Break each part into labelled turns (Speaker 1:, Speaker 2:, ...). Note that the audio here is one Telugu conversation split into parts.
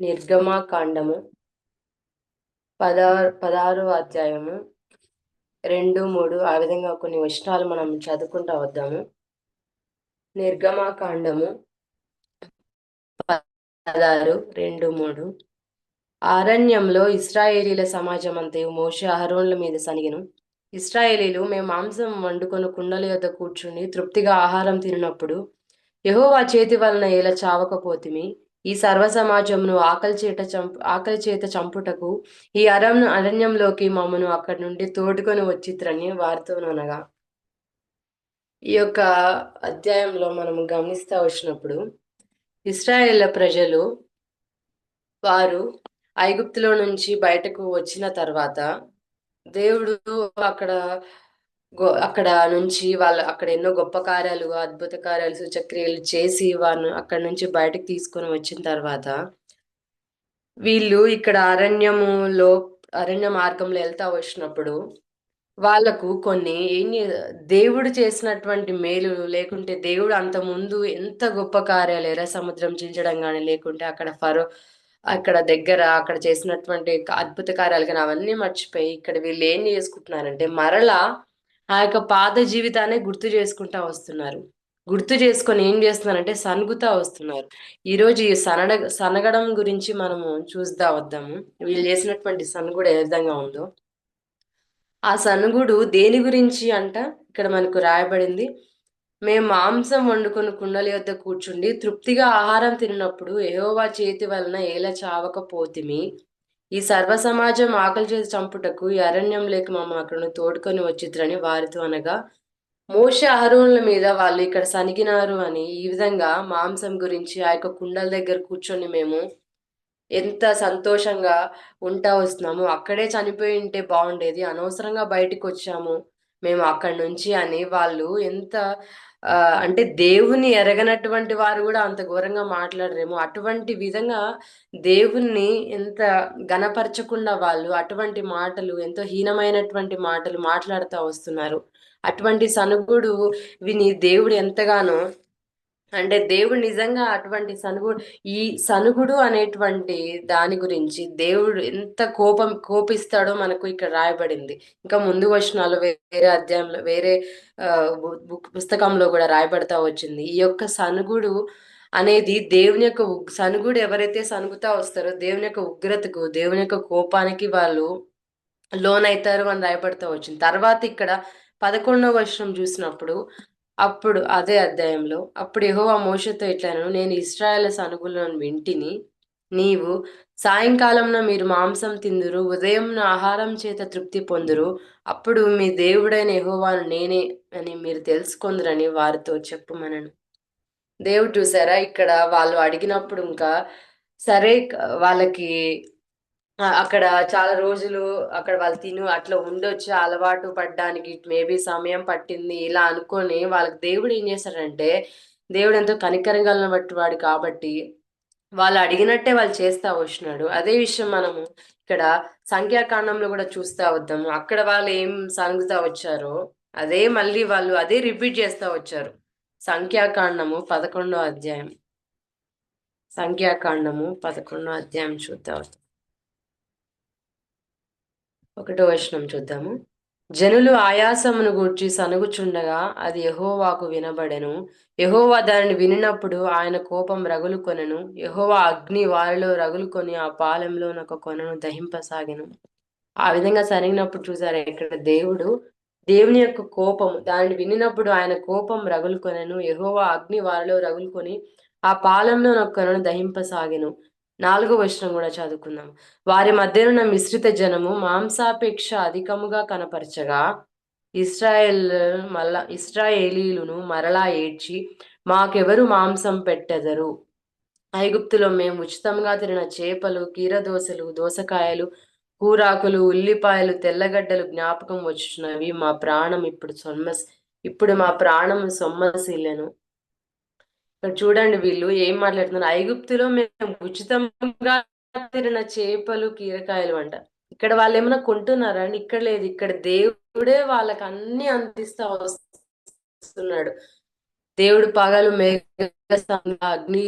Speaker 1: నిర్గమాకాండము పదహారు పదహారు అధ్యాయము రెండు మూడు ఆ విధంగా కొన్ని వచనాలు మనం చదువుకుంటా వద్దాము. నిర్గమాకాండము పదహారు రెండు మూడు. అరణ్యంలో ఇస్రాయేలీల సమాజం అంతే మోషే అహరోన్ల మీద సనిగిను. ఇస్రాయేలీలు మేము మాంసం వండుకొని కుండల యొద్ద కూర్చుని తృప్తిగా ఆహారం తిన్నప్పుడు యహోవా చేతి వలన ఎలా చావకపోతిమి. ఈ సర్వ సమాజమును ఆకలి చేట చంపు ఆకలి చేత చంపుటకు ఈ అరణ్య అరణ్యంలోకి మమ్మను అక్కడి నుండి తోడుకొని వచ్చిత్రని వారితోనగా ఈ యొక్క అధ్యాయంలో మనం గమనిస్తూ వచ్చినప్పుడు ఇస్రాయేల్ ప్రజలు వారు ఐగుప్తులో నుంచి బయటకు వచ్చిన తర్వాత దేవుడు అక్కడ గో అక్కడ నుంచి వాళ్ళు అక్కడ ఎన్నో గొప్ప కార్యాలు అద్భుత కార్యాలు సూచక్రియలు చేసి వాళ్ళు అక్కడ నుంచి బయటకు తీసుకొని వచ్చిన తర్వాత వీళ్ళు ఇక్కడ అరణ్యములో అరణ్య మార్గంలో వెళ్తా వచ్చినప్పుడు వాళ్ళకు కొన్ని ఏం దేవుడు చేసినటువంటి మేలు లేకుంటే దేవుడు అంత ముందు ఎంత గొప్ప కార్యాలు ఎర్ర సముద్రం చీల్చడం కానీ లేకుంటే అక్కడ ఫరో అక్కడ దగ్గర అక్కడ చేసినటువంటి అద్భుత కార్యాలు కానీ అవన్నీ మర్చిపోయి ఇక్కడ వీళ్ళు ఏం చేసుకుంటున్నారంటే మరలా ఆ యొక్క పాత జీవితాన్ని గుర్తు చేసుకుంటా వస్తున్నారు. గుర్తు చేసుకొని ఏం చేస్తున్నారంటే సనుగుతా వస్తున్నారు. ఈరోజు ఈ సనడ సనగడం గురించి మనము చూస్తా వద్దాము. వీళ్ళు చేసినటువంటి సనుగుడు ఏ విధంగా ఉందో. ఆ సనుగుడు దేని గురించి అంట? ఇక్కడ మనకు రాయబడింది. మేము మాంసం వండుకొని కుండల యొద్ద కూర్చుండి తృప్తిగా ఆహారం తిన్నప్పుడు యెహోవా చేతి వలన ఏల చావకపోతిమి. ఈ సర్వ సమాజం ఆకలి చేసి చంపుటకు ఈ అరణ్యం లేక మమ్మల్ని తోడుకొని వచ్చిద్రని వారితో అనగా మోష అహరోన్ల మీద వాళ్ళు ఇక్కడ సనిగినారు అని ఈ విధంగా మాంసం గురించి ఆ యొక్క కుండల దగ్గర కూర్చొని మేము ఎంత సంతోషంగా ఉంటా వస్తున్నాము అక్కడే చనిపోయి ఉంటే బాగుండేది. అనవసరంగా బయటికి వచ్చాము. మేము అక్కడి నుంచి అని వాళ్ళు ఎంత అంటే దేవుని ఎరగనటువంటి వారు కూడా అంత ఘోరంగా మాట్లాడరేమో. అటువంటి విధంగా దేవుణ్ణి ఎంత గనపరచకుండా వాళ్ళు అటువంటి మాటలు ఎంతో హీనమైనటువంటి మాటలు మాట్లాడుతూ వస్తున్నారు. అటువంటి సనుగుడు విని దేవుడు ఎంతగానో అంటే దేవుడు నిజంగా అటువంటి సనుగుడు ఈ సనుగుడు అనేటువంటి దాని గురించి దేవుడు ఎంత కోపం కోపిస్తాడో మనకు ఇక్కడ రాయబడింది. ఇంకా ముందు వచనాలు వేరే అధ్యాయంలో వేరే బుక్ పుస్తకంలో కూడా రాయబడతా వచ్చింది. ఈ యొక్క సనుగుడు అనేది దేవుని యొక్క సనుగుడు ఎవరైతే సనుగుతా వస్తారో దేవుని యొక్క ఉగ్రతకు దేవుని యొక్క కోపానికి వాళ్ళు లోన్ అవుతారు అని రాయబడతా వచ్చింది. తర్వాత ఇక్కడ పదకొండవ వర్షం చూసినప్పుడు అప్పుడు అదే అధ్యాయంలో అప్పుడు యహోవా మోషతో ఇట్లను నేను ఇస్రాయేల్ సనుగులను వింటిని నీవు సాయంకాలంలో మీరు మాంసం తిందురు ఉదయం ఆహారం చేత తృప్తి పొందురు అప్పుడు మీ దేవుడైన యహోవాను నేనే అని మీరు తెలుసుకుందరని వారితో చెప్పుమనను. దేవుడు చూసారా ఇక్కడ వాళ్ళు అడిగినప్పుడు ఇంకా సరే వాళ్ళకి అక్కడ చాలా రోజులు అక్కడ వాళ్ళు తిను అట్లా ఉండొచ్చు అలవాటు పడ్డానికి మేబీ సమయం పట్టింది ఇలా అనుకొని వాళ్ళకి దేవుడు ఏం చేస్తాడంటే దేవుడు ఎంతో కనికరంగా బట్టి వాడు కాబట్టి వాళ్ళు అడిగినట్టే వాళ్ళు చేస్తా వచ్చినాడు. అదే విషయం మనము ఇక్కడ సంఖ్యాకాండంలో కూడా చూస్తా వద్దాము. అక్కడ వాళ్ళు ఏం సంగుతా వచ్చారో అదే మళ్ళీ వాళ్ళు అదే రిపీట్ చేస్తా వచ్చారు. సంఖ్యాకాండము పదకొండో అధ్యాయం. సంఖ్యాకాండము పదకొండో అధ్యాయం చూద్దాం. ఒకటో వచనం చూద్దాము. జనులు ఆయాసమును గూర్చి సనుగుచుండగా అది యహోవాకు వినబడెను. యహోవా దానిని వినినప్పుడు ఆయన కోపం రగులు కొనెను యహోవా అగ్ని వారిలో రగులుకొని ఆ పాలెంలో ఒక కొనను దహింపసాగెను. ఆ విధంగా సరిగినప్పుడు చూసారా ఇక్కడ దేవుడు దేవుని యొక్క కోపం దానిని వినినప్పుడు ఆయన కోపం రగులు కొనెను యహోవా అగ్ని వారిలో రగులుకొని ఆ పాలెంలో ఒక కొనను దహింపసాగెను. నాలుగో వచనం కూడా చదువుకుందాం. వారి మధ్యనున్న మిశ్రిత జనము మాంసాపేక్ష అధికముగా కనపరచగా ఇస్రాయేల్ మళ్ళా ఇస్రాయేలీలును మరలా ఏడ్చి మాకెవరు మాంసం పెట్టెదరు? ఐగుప్తులో మేము ఉచితంగా తిరిగిన చేపలు కీరదోసలు దోసకాయలు కూరాకులు ఉల్లిపాయలు తెల్లగడ్డలు జ్ఞాపకం వచ్చుచున్నవి. మా ప్రాణం ఇప్పుడు సొమ్మస్ ఇప్పుడు మా ప్రాణం సొమ్మసిల్లెను. ఇక్కడ చూడండి వీళ్ళు ఏం మాట్లాడుతున్నారు? ఐగుప్తులో మేము ఉచితంగా తిరిగిన చేపలు కీరకాయలు అంట. ఇక్కడ వాళ్ళు ఏమైనా కొంటున్నారా? అని ఇక్కడ లేదు. ఇక్కడ దేవుడే వాళ్ళకి అన్ని అందిస్తా వస్తున్నాడు. దేవుడు పగలు మేఘ అగ్ని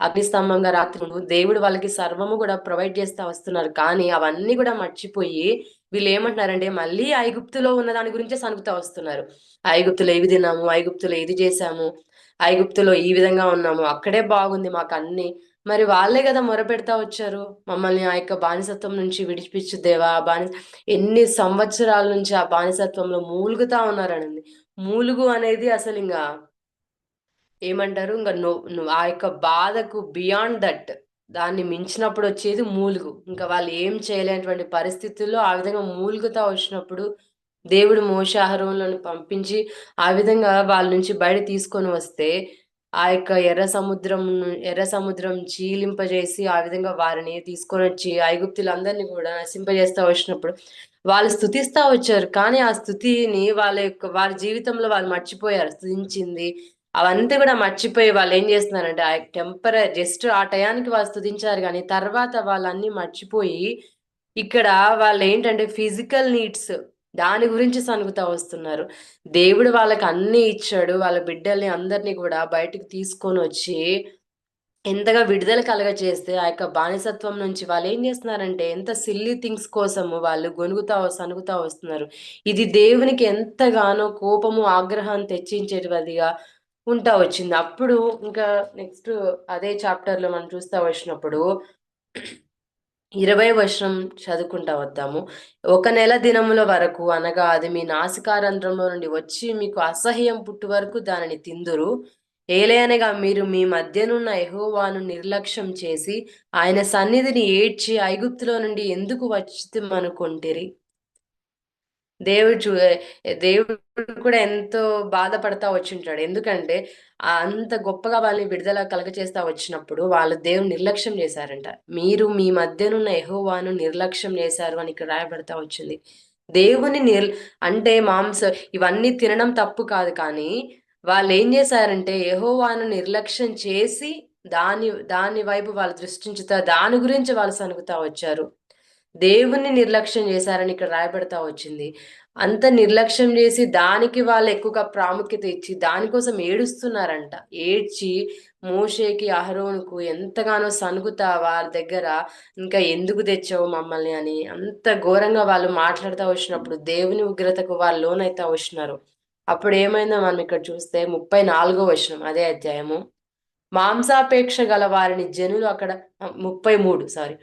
Speaker 1: అగ్నిస్తంభంగా రాత్రి దేవుడు వాళ్ళకి సర్వము కూడా ప్రొవైడ్ చేస్తా వస్తున్నారు. కానీ అవన్నీ కూడా మర్చిపోయి వీళ్ళు ఏమంటున్నారంటే మళ్ళీ ఐగుప్తులో ఉన్న దాని గురించే సనుగుతా వస్తున్నారు. ఐగుప్తులో ఏవి తిన్నాము? ఐగుప్తులో ఏది చేశాము? ఐగుప్తులో ఈ విధంగా ఉన్నాము. అక్కడే బాగుంది మాకు అన్ని. మరి వాళ్ళే కదా మొరపెడతా వచ్చారు. మమ్మల్ని ఆ యొక్క బానిసత్వం నుంచి విడిపించు దేవా. బానిస ఎన్ని సంవత్సరాల నుంచి ఆ బానిసత్వంలో మూలుగుతా ఉన్నారని మూలుగు అనేది అసలు ఇంకా ఏమంటారు? ఇంకా నువ్వు ఆ యొక్క బాధకు బియాండ్ దట్. దాన్ని మించినప్పుడు వచ్చేది మూలుగు. ఇంకా వాళ్ళు ఏం చేయలేనటువంటి పరిస్థితుల్లో ఆ విధంగా మూలుగుతా వచ్చినప్పుడు దేవుడు మోషాహారంలో పంపించి ఆ విధంగా వాళ్ళ నుంచి బయట తీసుకొని వస్తే ఆ యొక్క ఎర్ర సముద్రం ఎర్ర సముద్రం చీలింపజేసి ఆ విధంగా వారిని తీసుకొని వచ్చి ఐగుప్తులందరినీ కూడా నశింపజేస్తా వచ్చినప్పుడు వాళ్ళు స్థుతిస్తా వచ్చారు. కానీ ఆ స్థుతిని వాళ్ళ యొక్క వారి జీవితంలో వాళ్ళు మర్చిపోయారు. స్థుతించింది అవంతా కూడా మర్చిపోయి వాళ్ళు ఏం చేస్తున్నారంటే ఆ టెంపరీ జస్ట్ ఆ టయానికి వాళ్ళు స్థుతించారు కానీ తర్వాత వాళ్ళన్నీ మర్చిపోయి ఇక్కడ వాళ్ళు ఏంటంటే ఫిజికల్ నీడ్స్ దాని గురించి సనుగుతా వస్తున్నారు. దేవుడు వాళ్ళకి అన్ని ఇచ్చాడు. వాళ్ళ బిడ్డల్ని అందరినీ కూడా బయటకు తీసుకొని వచ్చి ఎంతగా విడుదల కలగ చేస్తే ఆ యొక్క బానిసత్వం నుంచి వాళ్ళు ఏం చేస్తున్నారంటే ఎంత సిల్లీ థింగ్స్ కోసము వాళ్ళు గొనుగుతా సనుగుతా వస్తున్నారు. ఇది దేవునికి ఎంతగానో కోపము ఆగ్రహం తెచ్చించేటిదిగా ఉంటా వచ్చింది. అప్పుడు ఇంకా నెక్స్ట్ అదే చాప్టర్లో మనం చూస్తా వచ్చినప్పుడు ఇరవై వర్షం చదువుకుంటా వద్దాము. ఒక నెల దినముల వరకు అనగా అది మీ నాసికారంధ్రంలో నుండి వచ్చి మీకు అసహ్యం పుట్టు వరకు దానిని తిందురు. ఏలయనగా మీరు మీ మధ్యనున్న ఎహోవాను నిర్లక్ష్యం చేసి ఆయన సన్నిధిని ఏడ్చి ఐగుప్తులో నుండి ఎందుకు వచ్చిమనుకుంటిరి దేవుడు చూ దేవుడు కూడా ఎంతో బాధపడతా వచ్చింటాడు. ఎందుకంటే అంత గొప్పగా వాళ్ళని విడుదల కలగచేస్తా వచ్చినప్పుడు వాళ్ళు దేవుని నిర్లక్ష్యం చేశారంట. మీరు మీ మధ్యనున్న ఎహోవాను నిర్లక్ష్యం చేశారు అని ఇక్కడ రాయబడతా వచ్చింది. దేవుని నిర్ అంటే మాంసం ఇవన్నీ తినడం తప్పు కాదు కానీ వాళ్ళు ఏం చేశారంటే యహోవాను నిర్లక్ష్యం చేసి దాని దాని వైపు వాళ్ళు దృష్టించుతా దాని గురించి వాళ్ళు సనుగుతా వచ్చారు. దేవుణ్ణి నిర్లక్ష్యం చేశారని ఇక్కడ రాయబడతా వచ్చింది. అంత నిర్లక్ష్యం చేసి దానికి వాళ్ళు ఎక్కువగా ప్రాముఖ్యత ఇచ్చి దానికోసం ఏడుస్తున్నారంట. ఏడ్చి మోషేకి అహరోనుకు ఎంతగానో సనుగుతా వారి దగ్గర ఇంకా ఎందుకు తెచ్చావు మమ్మల్ని అని అంత ఘోరంగా వాళ్ళు మాట్లాడుతూ వచ్చినప్పుడు దేవుని ఉగ్రతకు వాళ్ళు లోనైతా వచ్చినారు. అప్పుడు ఏమైందో మనం ఇక్కడ చూస్తే ముప్పై నాలుగో వచ్చినాం అదే అధ్యాయము. మాంసాపేక్ష గల వారిని జనులు అక్కడ ముప్పై మూడు సారీ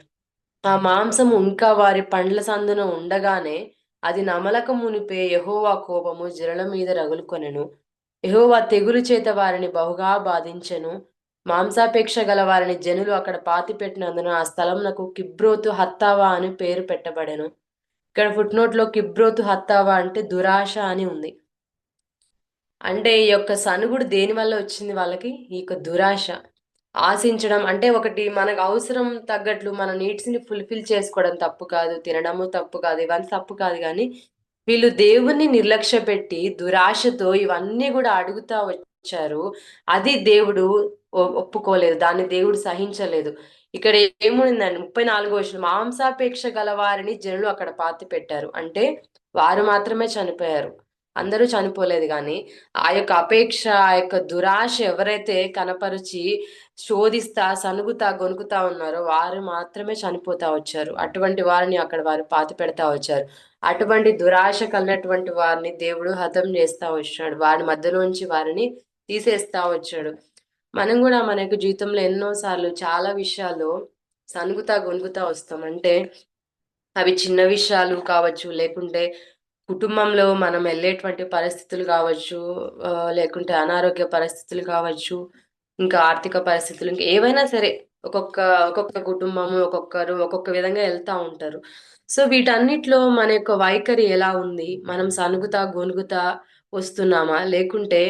Speaker 1: ఆ మాంసము ఇంకా వారి పండ్ల సందున ఉండగానే అది నమలక మునిపే యహోవా కోపము జరల మీద రగులుకొనెను. యహోవా తెగులు చేత వారిని బహుగా బాధించెను. మాంసాపేక్ష గల వారిని జనులు అక్కడ పాతి పెట్టినందున ఆ స్థలంనకు కిబ్రోతు హత్తావా అని పేరు పెట్టబడెను. ఇక్కడ ఫుట్నోట్లో కిబ్రోతు హత్తావా అంటే దురాశ అని ఉంది. అంటే ఈ యొక్క సనుగుడు దేని వల్ల వచ్చింది వాళ్ళకి? ఈ యొక్క దురాశ. ఆశించడం అంటే ఒకటి మనకు అవసరం తగ్గట్లు మన నీడ్స్ని ఫుల్ఫిల్ చేసుకోవడం తప్పు కాదు తినడము తప్పు కాదు ఇవన్నీ తప్పు కాదు కానీ వీళ్ళు దేవుణ్ణి నిర్లక్ష్య పెట్టి దురాశతో ఇవన్నీ కూడా అడుగుతా వచ్చారు. అది దేవుడు ఒప్పుకోలేదు దాన్ని దేవుడు సహించలేదు. ఇక్కడ ఏముందండి? ముప్పై నాలుగో వచ్చిన మాంసాపేక్ష గల వారిని జనులు అక్కడ పాతి పెట్టారు అంటే వారు మాత్రమే చనిపోయారు. అందరూ చనిపోలేదు కానీ ఆ యొక్క అపేక్ష ఆ యొక్క దురాశ ఎవరైతే కనపరిచి శోధిస్తా సనుగుతా గొనుకుతా ఉన్నారో వారు మాత్రమే చనిపోతా వచ్చారు. అటువంటి వారిని అక్కడ వారు పాతి పెడతా వచ్చారు. అటువంటి దురాశ కలిగినటువంటి వారిని దేవుడు హతం చేస్తా వచ్చాడు. వారి మధ్యలోంచి వారిని తీసేస్తా వచ్చాడు. మనం కూడా మన యొక్క జీవితంలో ఎన్నోసార్లు చాలా విషయాలు సనుగుతా గొనుకుతా వస్తాం. అంటే అవి చిన్న విషయాలు కావచ్చు లేకుంటే కుటుంబంలో మనం వెళ్ళేటువంటి పరిస్థితులు కావచ్చు లేకుంటే అనారోగ్య పరిస్థితులు కావచ్చు ఇంకా ఆర్థిక పరిస్థితులు ఇంకా ఏవైనా సరే ఒక్కొక్క ఒక్కొక్క కుటుంబము ఒక్కొక్కరు ఒక్కొక్క విధంగా వెళ్తూ ఉంటారు. సో వీటన్నిటిలో మన యొక్క వైఖరి ఎలా ఉంది? మనం సనుగుతా గొనుగుతా వస్తున్నామా? లేకుంటే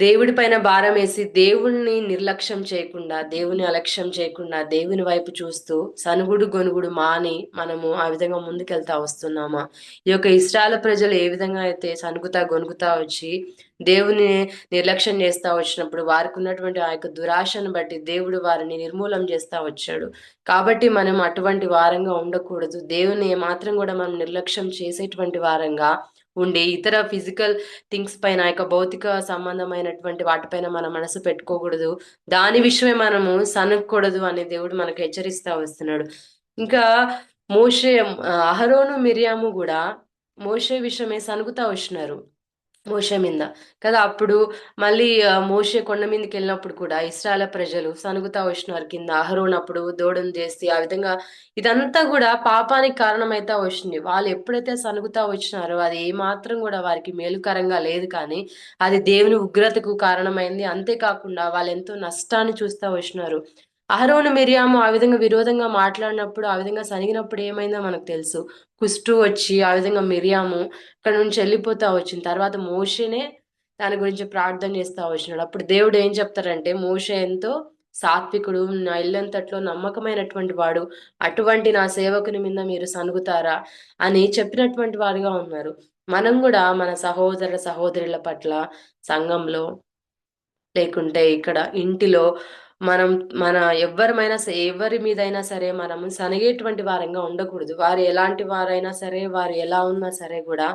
Speaker 1: దేవుడి పైన భారం వేసి దేవుణ్ణి నిర్లక్ష్యం చేయకుండా దేవుని అలక్ష్యం చేయకుండా దేవుని వైపు చూస్తూ సనుగుడు గొనుగుడు మాని మనము ఆ విధంగా ముందుకెళ్తా వస్తున్నామా? ఈ యొక్క ఇష్టాల ప్రజలు ఏ విధంగా అయితే సనుగుతా గొనుగుతా వచ్చి దేవుని నిర్లక్ష్యం చేస్తా వచ్చినప్పుడు వారికి ఉన్నటువంటి ఆ యొక్క దురాశను బట్టి దేవుడు వారిని నిర్మూలం చేస్తా వచ్చాడు. కాబట్టి మనం అటువంటి వారంగా ఉండకూడదు. దేవుని మాత్రం కూడా మనం నిర్లక్ష్యం చేసేటువంటి వారంగా ఉండే ఇతర ఫిజికల్ థింగ్స్ పైన యొక్క భౌతిక సంబంధమైనటువంటి వాటిపైన మన మనసు పెట్టుకోకూడదు. దాని విషయమే మనము సనగకూడదు అనే దేవుడు మనకు హెచ్చరిస్తా వస్తున్నాడు. ఇంకా మోషే అహరోను మిరియాము కూడా మోషే విషయమే సనుగుతా వచ్చినారు. మోషే మీద. కదా అప్పుడు మళ్ళీ మోషే కొండ మీదకి వెళ్ళినప్పుడు కూడా ఇస్రాయల ప్రజలు సనుగుతా వచ్చినారు కింద. అహరోనప్పుడు దూడను చేసి ఆ విధంగా ఇదంతా కూడా పాపానికి కారణమైతే వచ్చింది. వాళ్ళు ఎప్పుడైతే సనుగుతా వచ్చినారో అది ఏ మాత్రం కూడా వారికి మేలుకరంగా లేదు కానీ అది దేవుని ఉగ్రతకు కారణమైంది. అంతేకాకుండా వాళ్ళు ఎంతో నష్టాన్ని చూస్తా వచ్చినారు. అహరోను మిరియాము ఆ విధంగా విరోధంగా మాట్లాడినప్పుడు ఆ విధంగా సనిగినప్పుడు ఏమైందో మనకు తెలుసు. కుష్టు వచ్చి ఆ విధంగా మిరియాము ఇక్కడ నుంచి వెళ్ళిపోతా వచ్చిన తర్వాత మోషనే దాని గురించి ప్రార్థన చేస్తా వచ్చినాడు. అప్పుడు దేవుడు ఏం చెప్తారంటే మోష ఎంతో సాత్వికుడు నా ఇల్లంతట్లో నమ్మకమైనటువంటి వాడు అటువంటి నా సేవకుని మీద మీరు సనుగుతారా అని చెప్పినటువంటి వారుగా ఉన్నారు. మనం కూడా మన సహోదరుల సహోదరుల పట్ల సంఘంలో లేకుంటే ఇక్కడ ఇంటిలో మనం మన ఎవరిమైనా ఎవరి మీదైనా సరే మనము సనిగేటువంటి వారంగా ఉండకూడదు. వారు ఎలాంటి వారైనా సరే వారు ఎలా ఉన్నా సరే కూడా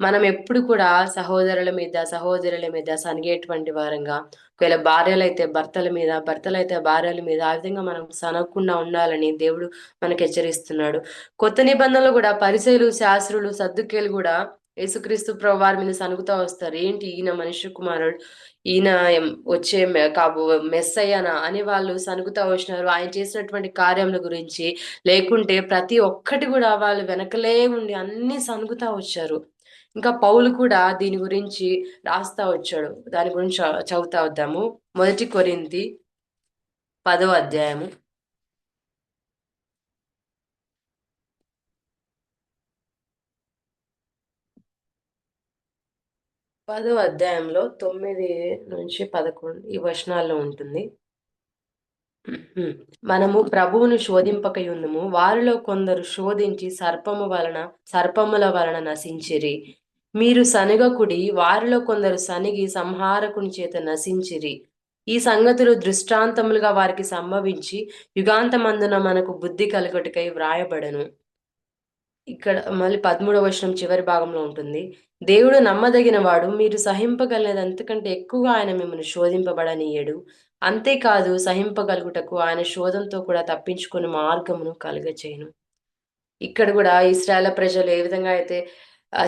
Speaker 1: మనం ఎప్పుడు కూడా సహోదరుల మీద సహోదరుల మీద సనిగేటువంటి వారంగా ఒకవేళ భార్యలు అయితే భర్తల మీద భర్తలు అయితే భార్యల మీద ఆ విధంగా మనం సనగకుండా ఉండాలని దేవుడు మనకు హెచ్చరిస్తున్నాడు. కొత్త నిబంధనలు కూడా పరిచయలు శాస్త్రులు సర్దుకేలు కూడా యేసుక్రీస్తు ప్రభు వారి మీద సనుగుతా వస్తారు. ఏంటి? ఈయన మనుష్య కుమారుడు ఈయన వచ్చే కాబో మెస్ అయ్యానా అని వాళ్ళు సనుగుతా వచ్చినారు. ఆయన చేసినటువంటి కార్యముల గురించి లేకుంటే ప్రతి ఒక్కటి కూడా వాళ్ళు వెనకలే ఉండి అన్ని సనుగుతా వచ్చారు. ఇంకా పౌలు కూడా దీని గురించి రాస్తా వచ్చాడు. దాని గురించి చదువుతా వద్దాము. మొదటి కొరింది పదో అధ్యాయము. పదో అధ్యాయంలో తొమ్మిది నుంచి పదకొండు ఈ వచనాల్లో ఉంటుంది. మనము ప్రభువును శోధింపకయుందుము. వారిలో కొందరు శోధించి సర్పము వలన సర్పముల వలన నశించిరి. మీరు సనుగకుడి వారిలో కొందరు సనిగి సంహారకుని చేత నశించిరి. ఈ సంగతులు దృష్టాంతములుగా వారికి సంభవించి యుగాంతమందున మనకు బుద్ధి కలుగుటకై వ్రాయబడను. ఇక్కడ మళ్ళీ పదమూడవ వచనం చివరి భాగంలో ఉంటుంది. దేవుడు నమ్మదగిన వాడు మీరు సహింపగలది అంతకంటే ఎక్కువగా ఆయన మిమ్మల్ని శోధింపబడనీయడు. అంతేకాదు సహింపగలుగుటకు ఆయన శోధంతో కూడా తప్పించుకుని మార్గమును కలుగచేయను. ఇక్కడ కూడా ఇస్రాయల ప్రజలు ఏ విధంగా అయితే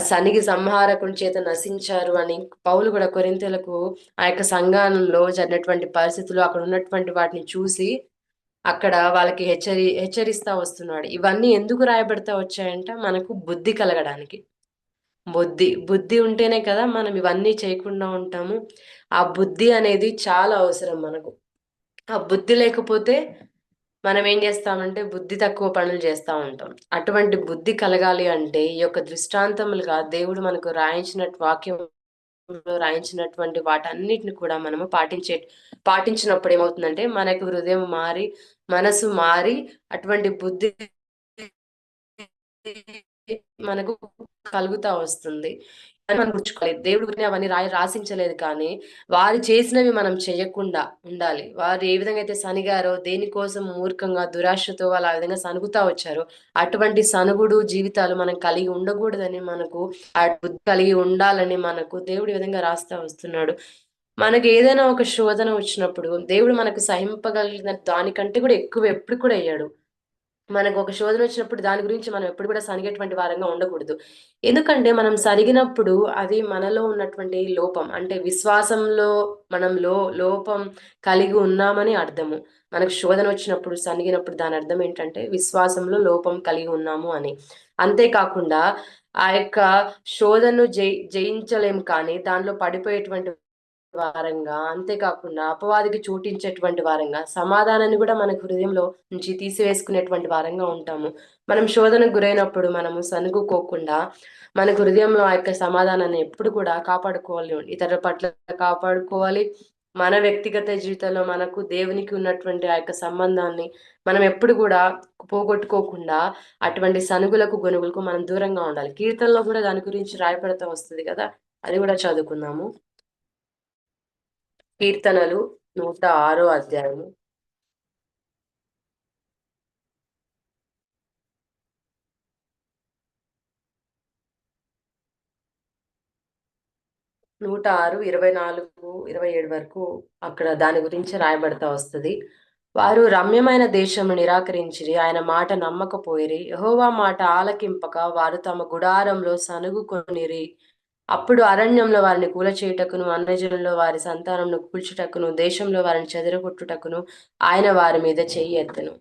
Speaker 1: సనిగి సంహారకుని చేత నశించారు అని పౌలు కూడా కొరింతలకు ఆ యొక్క సంఘానంలో జరిగినటువంటి పరిస్థితులు అక్కడ ఉన్నటువంటి వాటిని చూసి అక్కడ వాళ్ళకి హెచ్చరి హెచ్చరిస్తా వస్తున్నాడు. ఇవన్నీ ఎందుకు రాయబడతా వచ్చాయంటే? మనకు బుద్ధి కలగడానికి. బుద్ధి బుద్ధి ఉంటేనే కదా మనం ఇవన్నీ చేయకుండా ఉంటాము. ఆ బుద్ధి అనేది చాలా అవసరం మనకు. ఆ బుద్ధి లేకపోతే మనం ఏం చేస్తామంటే బుద్ధి తక్కువ పనులు చేస్తూ ఉంటాం. అటువంటి బుద్ధి కలగాలి అంటే ఈ యొక్క దృష్టాంతములుగా దేవుడు మనకు రాయించిన వాక్యం రాయించినటువంటి వాటన్నిటిని కూడా మనము పాటించే పాటించినప్పుడు ఏమవుతుందంటే మనకు హృదయం మారి మనసు మారి అటువంటి బుద్ధి మనకు కలుగుతా వస్తుంది. మనం గుర్చుకోవాలి. దేవుడు గురించి అవన్నీ రాయి రాసించలేదు కానీ వారు చేసినవి మనం చేయకుండా ఉండాలి. వారు ఏ విధంగా అయితే సనిగారో దేనికోసం మూర్ఖంగా దురాశతో వాళ్ళు ఆ విధంగా సనుగుతా వచ్చారో అటువంటి సనుగుడు జీవితాలు మనం కలిగి ఉండకూడదని మనకు ఆ బుద్ధి కలిగి ఉండాలని మనకు దేవుడు విధంగా రాస్తా వస్తున్నాడు. మనకి ఏదైనా ఒక శోధన వచ్చినప్పుడు దేవుడు మనకు సహింపగలిగిన దానికంటే కూడా ఎక్కువ ఎప్పుడు కూడా అయ్యాడు మనకు ఒక శోధన వచ్చినప్పుడు దాని గురించి మనం ఎప్పుడు కూడా సరిగేటువంటి వారంగా ఉండకూడదు. ఎందుకంటే మనం సరిగినప్పుడు అది మనలో ఉన్నటువంటి లోపం అంటే విశ్వాసంలో మనం లో లోపం కలిగి ఉన్నామని అర్థము. మనకు శోధన వచ్చినప్పుడు సనిగినప్పుడు దాని అర్థం ఏంటంటే విశ్వాసంలో లోపం కలిగి ఉన్నాము అని. అంతేకాకుండా ఆ యొక్క శోధను జయి జయించలేము కానీ దానిలో పడిపోయేటువంటి వారంగా. అంతేకాకుండా అపవాదికి చూటించేటువంటి వారంగా సమాధానాన్ని కూడా మన హృదయంలో నుంచి తీసివేసుకునేటువంటి వారంగా ఉంటాము. మనం శోధనకు గురైనప్పుడు మనము సనుగుకోకుండా మన హృదయంలో ఆ యొక్క సమాధానాన్ని ఎప్పుడు కూడా కాపాడుకోవాలి. ఇతరుల పట్ల కాపాడుకోవాలి. మన వ్యక్తిగత జీవితంలో మనకు దేవునికి ఉన్నటువంటి ఆ యొక్క సంబంధాన్ని మనం ఎప్పుడు కూడా పోగొట్టుకోకుండా అటువంటి సనుగులకు గొనుగులకు మనం దూరంగా ఉండాలి. కీర్తనలో కూడా దాని గురించి రాయపడతా వస్తుంది కదా? అది కూడా చదువుకుందాము. కీర్తనలు నూట ఆరో అధ్యాయము. నూట ఆరు ఇరవై నాలుగు ఇరవై ఏడు వరకు అక్కడ దాని గురించి రాయబడతా వస్తుంది. వారు రమ్యమైన దేశము నిరాకరించిరి ఆయన మాట నమ్మకపోయిరి. యహోవా మాట ఆలకింపక వారు తమ గుడారంలో సనుగుకొనిరి. అప్పుడు అరణ్యంలో వారిని కూలచేయుటకును అన్యజనుల్లో వారి సంతానంను కూల్చుటకును దేశంలో వారిని చెదరగొట్టుటకును ఆయన వారి మీద చెయ్యి ఎత్తను.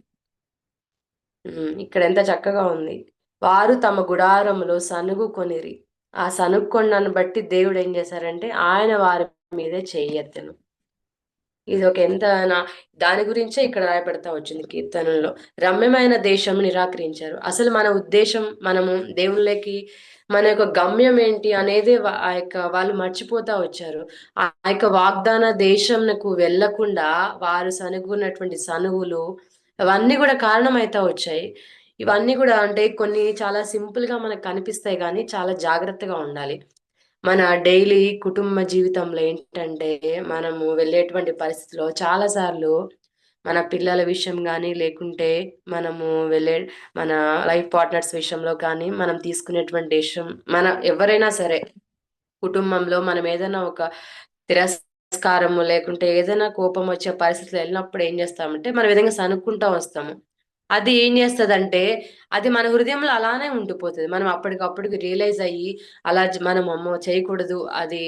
Speaker 1: ఇక్కడ ఎంత చక్కగా ఉంది. వారు తమ గుడారములో సనుగుకొనిరి. ఆ సనుక్కొండను బట్టి దేవుడు ఏం చేశారంటే ఆయన వారి మీదే చెయ్యెత్తను ఇది ఒక ఎంత నా దాని గురించే ఇక్కడ రాయబడతా వచ్చింది కీర్తనలో రమ్యమైన దేశం నిరాకరించారు. అసలు మన ఉద్దేశం మనము దేవుళ్ళకి మన యొక్క గమ్యం ఏంటి అనేది ఆ యొక్క వాళ్ళు మర్చిపోతా వచ్చారు. ఆ యొక్క వాగ్దాన దేశంకు వెళ్ళకుండా వారు సనుగున్నటువంటి సనుగులు అవన్నీ కూడా కారణమైతా వచ్చాయి. ఇవన్నీ కూడా అంటే కొన్ని చాలా సింపుల్గా మనకు కనిపిస్తాయి కానీ చాలా జాగ్రత్తగా ఉండాలి. మన డైలీ కుటుంబ జీవితంలో ఏంటంటే మనము వెళ్ళేటువంటి పరిస్థితిలో చాలా సార్లు మన పిల్లల విషయం కానీ లేకుంటే మనము వెళ్ళే మన లైఫ్ పార్ట్నర్స్ విషయంలో కానీ మనం తీసుకునేటువంటి విషయం మన ఎవరైనా సరే కుటుంబంలో మనం ఏదైనా ఒక తిరస్కారము లేకుంటే ఏదైనా కోపం వచ్చే పరిస్థితులు వెళ్ళినప్పుడు ఏం చేస్తామంటే మనం విధంగా సనుక్కుంటా వస్తాము. అది ఏం చేస్తుందంటే అది మన హృదయంలో అలానే ఉండిపోతుంది. మనం అప్పటికప్పటికి రియలైజ్ అయ్యి అలా మనం అమ్మ చేయకూడదు అది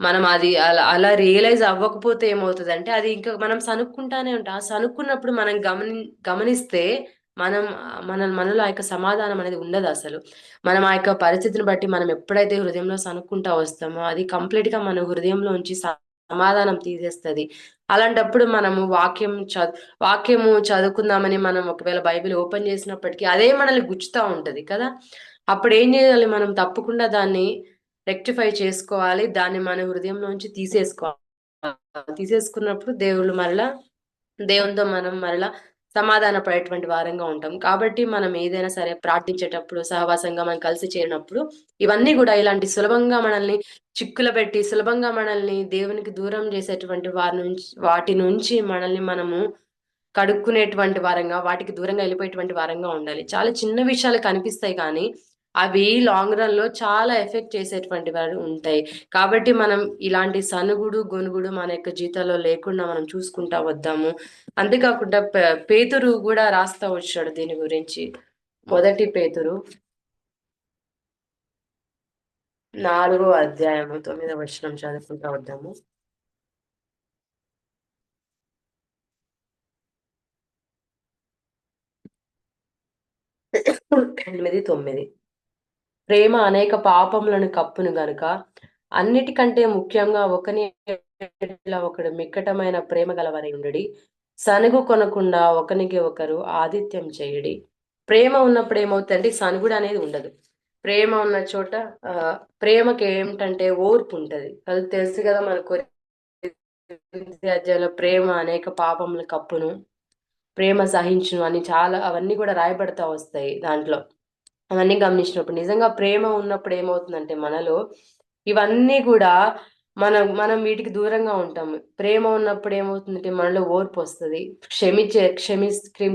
Speaker 1: మనం అది అలా అలా రియలైజ్ అవ్వకపోతే ఏమవుతుంది అంటే అది ఇంకా మనం సనుక్కుంటానే ఉంటాం. ఆ సనుక్కున్నప్పుడు మనం గమని గమనిస్తే మనం మన మనలో ఆ యొక్క సమాధానం అనేది ఉండదు అసలు. మనం ఆ యొక్క పరిస్థితిని బట్టి మనం ఎప్పుడైతే హృదయంలో సనుక్కుంటా వస్తామో అది కంప్లీట్గా మన హృదయంలో ఉంచి సమాధానం తీసేస్తుంది. అలాంటప్పుడు మనము వాక్యం చదు వాక్యము చదువుకుందామని మనం ఒకవేళ బైబిల్ ఓపెన్ చేసినప్పటికీ అదే మనల్ని గుచ్చుతూ ఉంటది కదా. అప్పుడు ఏం చేయాలి మనం? తప్పకుండా దాన్ని రెక్టిఫై చేసుకోవాలి. దాన్ని మన హృదయంలోంచి తీసేసుకోవాలి. తీసేసుకున్నప్పుడు దేవుళ్ళు మరలా దేవునితో మనం మరలా సమాధాన పడేటువంటి వారంగా ఉంటాం. కాబట్టి మనం ఏదైనా సరే ప్రార్థించేటప్పుడు సహవాసంగా మనం కలిసి చేరినప్పుడు ఇవన్నీ కూడా ఇలాంటి సులభంగా మనల్ని చిక్కులు పెట్టి సులభంగా మనల్ని దేవునికి దూరం చేసేటువంటి వారి నుంచి వాటి నుంచి మనల్ని మనము కడుక్కునేటువంటి వారంగా వాటికి దూరంగా వెళ్ళిపోయేటువంటి వారంగా ఉండాలి. చాలా చిన్న విషయాలు కనిపిస్తాయి కానీ అవి లాంగ్ రన్లో చాలా ఎఫెక్ట్ చేసేటువంటి వారు ఉంటాయి. కాబట్టి మనం ఇలాంటి సనుగుడు గొనుగుడు మన యొక్క జీతాల్లో లేకుండా మనం చూసుకుంటా వద్దాము. అంతేకాకుండా పేతురు కూడా రాస్తా వచ్చాడు దీని గురించి. మొదటి పేతురు. నాలుగో అధ్యాయము తొమ్మిదో వచనం చదువుకుంటా వద్దాము. ఎనిమిది తొమ్మిది. ప్రేమ అనేక పాపములను కప్పును గనుక అన్నిటికంటే ముఖ్యంగా ఒకని ఒకడు మిక్కటమైన ప్రేమ గలవరి ఉండడి. సనుగు కొనకుండా ఒకనికి ఒకరు ఆదిత్యం చేయడి. ప్రేమ ఉన్నప్పుడు ఏమవుతుందంటే సనుగుడు అనేది ఉండదు. ప్రేమ ఉన్న చోట ఆ ప్రేమకి ఏమిటంటే ఓర్పు ఉంటది. అది తెలుసు కదా మనకు అధ్యాయంలో ప్రేమ అనేక పాపముల కప్పును ప్రేమ సహించును అని చాలా అవన్నీ కూడా రాయబడతా వస్తాయి దాంట్లో. అవన్నీ గమనించినప్పుడు నిజంగా ప్రేమ ఉన్నప్పుడు ఏమవుతుందంటే మనలో ఇవన్నీ కూడా మనం మనం వీటికి దూరంగా ఉంటాము. ప్రేమ ఉన్నప్పుడు ఏమవుతుందంటే మనలో ఓర్పు వస్తుంది. క్షమించే క్షమి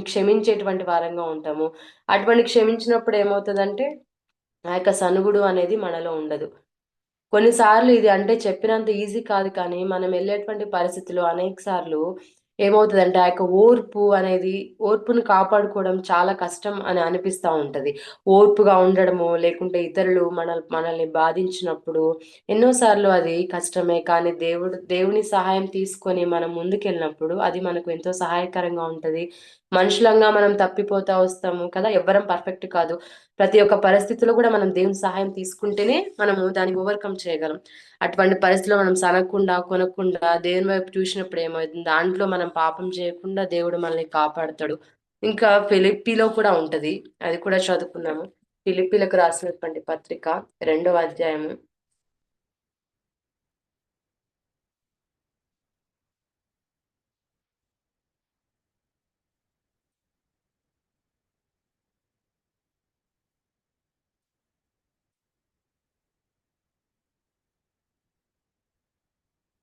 Speaker 1: క్షమించేటువంటి వారంగా ఉంటాము. అటువంటి క్షమించినప్పుడు ఏమవుతుందంటే ఆ యొక్క సనుగుడు అనేది మనలో ఉండదు. కొన్నిసార్లు ఇది అంటే చెప్పినంత ఈజీ కాదు కానీ మనం వెళ్ళేటువంటి పరిస్థితులు అనేక సార్లు ఏమవుతుందంటే ఆ యొక్క ఓర్పు అనేది ఓర్పును కాపాడుకోవడం చాలా కష్టం అని అనిపిస్తూ ఉంటుంది. ఓర్పుగా ఉండడము లేకుంటే ఇతరులు మన మనల్ని బాధించినప్పుడు ఎన్నోసార్లు అది కష్టమే కానీ దేవుడు దేవుని సహాయం తీసుకొని మనం ముందుకెళ్ళినప్పుడు అది మనకు ఎంతో సహాయకరంగా ఉంటుంది. మనుషులంగా మనం తప్పిపోతా వస్తాము కదా? ఎవ్వరం పర్ఫెక్ట్ కాదు. ప్రతి ఒక్క పరిస్థితిలో కూడా మనం దేవుని సహాయం తీసుకుంటేనే మనము దాన్ని ఓవర్కమ్ చేయగలం. అటువంటి పరిస్థితిలో మనం సనకుండా కొనకుండా దేవుని వైపు చూసినప్పుడు ఏమవుతుంది దాంట్లో మనం పాపం చేయకుండా దేవుడు మనల్ని కాపాడుతాడు. ఇంకా ఫిలిప్పీలో కూడా ఉంటది. అది కూడా చదువుకున్నాము. ఫిలిప్పీలకు రాసినటువంటి పత్రిక రెండవ అధ్యాయము.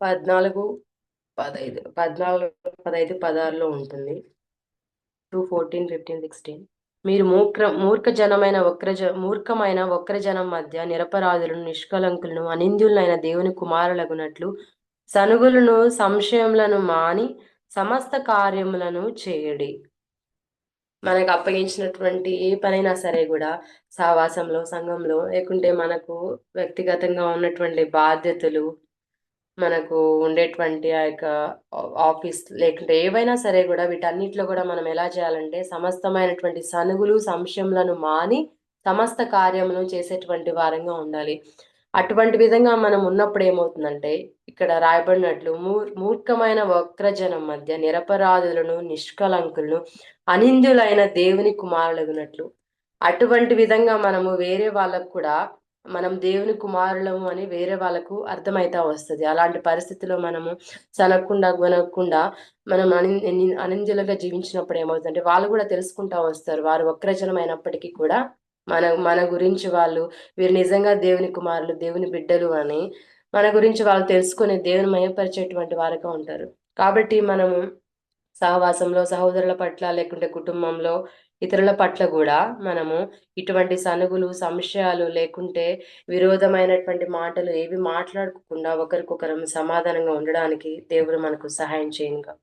Speaker 1: పద్నాలుగు పదైదు పద్నాలుగు పదైదు పదహారులో ఉంటుంది. టూ ఫోర్టీన్ ఫిఫ్టీన్ సిక్స్టీన్ మీరు మూర్ఖ మూర్ఖజనమైన వక్రజ మూర్ఖమైన వక్రజనం మధ్య నిరపరాధులను నిష్కలంకులను అనింద్యులైన దేవుని కుమారులగునట్లు సనుగులను సంశయములను మాని సమస్త కార్యములను చేయడి. మనకు అప్పగించినటువంటి ఏ పనైనా సరే కూడా సావాసంలో సంఘంలో లేకుంటే మనకు వ్యక్తిగతంగా ఉన్నటువంటి బాధ్యతలు మనకు ఉండేటువంటి ఆ యొక్క ఆఫీస్ లేకుంటే ఏవైనా సరే కూడా వీటన్నిటిలో కూడా మనం ఎలా చేయాలంటే సమస్తమైనటువంటి సనుగులు సంశయములను మాని సమస్త కార్యములను చేసేటువంటి వారంగా ఉండాలి. అటువంటి విధంగా మనం ఉన్నప్పుడు ఏమవుతుందంటే ఇక్కడ రాయబడినట్లు మూర్ఖమైన వక్రజనం మధ్య నిరపరాధులను నిష్కలంకులను అనిందులైన దేవుని కుమారులగునట్లు అటువంటి విధంగా మనము వేరే వాళ్ళకు కూడా మనం దేవుని కుమారులము అని వేరే వాళ్ళకు అర్థమైతా వస్తుంది. అలాంటి పరిస్థితిలో మనము సనకుండా గొనకుండా మనం అని అనంజలుగా జీవించినప్పుడు ఏమవుతుందంటే వాళ్ళు కూడా తెలుసుకుంటా వస్తారు. వారు వక్రజనం అయినప్పటికీ కూడా మన మన గురించి వాళ్ళు వీరు నిజంగా దేవుని కుమారులు దేవుని బిడ్డలు అని మన గురించి వాళ్ళు తెలుసుకుని దేవుని మయపరిచేటువంటి వారుగా ఉంటారు. కాబట్టి మనము సహవాసంలో సహోదరుల పట్ల లేకుంటే కుటుంబంలో ఇతరుల పట్ల కూడా మనము ఇటువంటి సనుగులు సంశయాలు లేకుంటే విరోధమైనటువంటి మాటలు ఏవి మాట్లాడుకోకుండా ఒకరికొకరం సమాధానంగా ఉండడానికి దేవుడు మనకు సహాయం చేయనుగా.